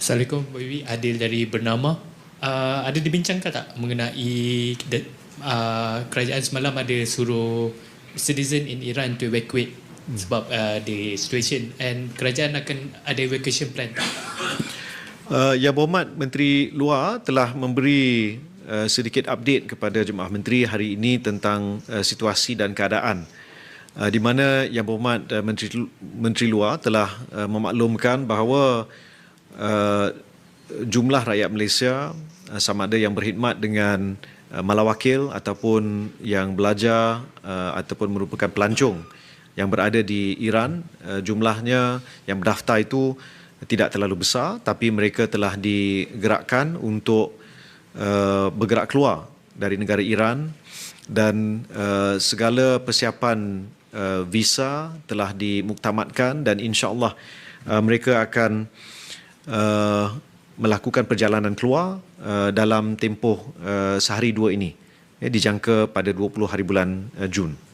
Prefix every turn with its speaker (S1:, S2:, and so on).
S1: Assalamualaikum Bu Adil dari Bernama. Uh, ada dibincangkan tak mengenai uh, kerajaan semalam ada suruh citizen in Iran to evacuate hmm. sebab uh, the situation and kerajaan akan ada evacuation plan tak?
S2: Uh, Yang Berhormat Menteri Luar telah memberi uh, sedikit update kepada Jemaah Menteri hari ini tentang uh, situasi dan keadaan. Uh, di mana Yang Berhormat uh, Menteri Menteri Luar telah uh, memaklumkan bahawa uh, jumlah rakyat Malaysia uh, sama ada yang berkhidmat dengan uh, malawakil ataupun yang belajar uh, ataupun merupakan pelancong yang berada di Iran. Uh, jumlahnya yang berdaftar itu tidak terlalu besar tapi mereka telah digerakkan untuk uh, bergerak keluar dari negara Iran dan uh, segala persiapan uh, visa telah dimuktamadkan dan insya-Allah uh, mereka akan uh, melakukan perjalanan keluar uh, dalam tempoh uh, sehari dua ini ya, dijangka pada 20 hari bulan uh, Jun.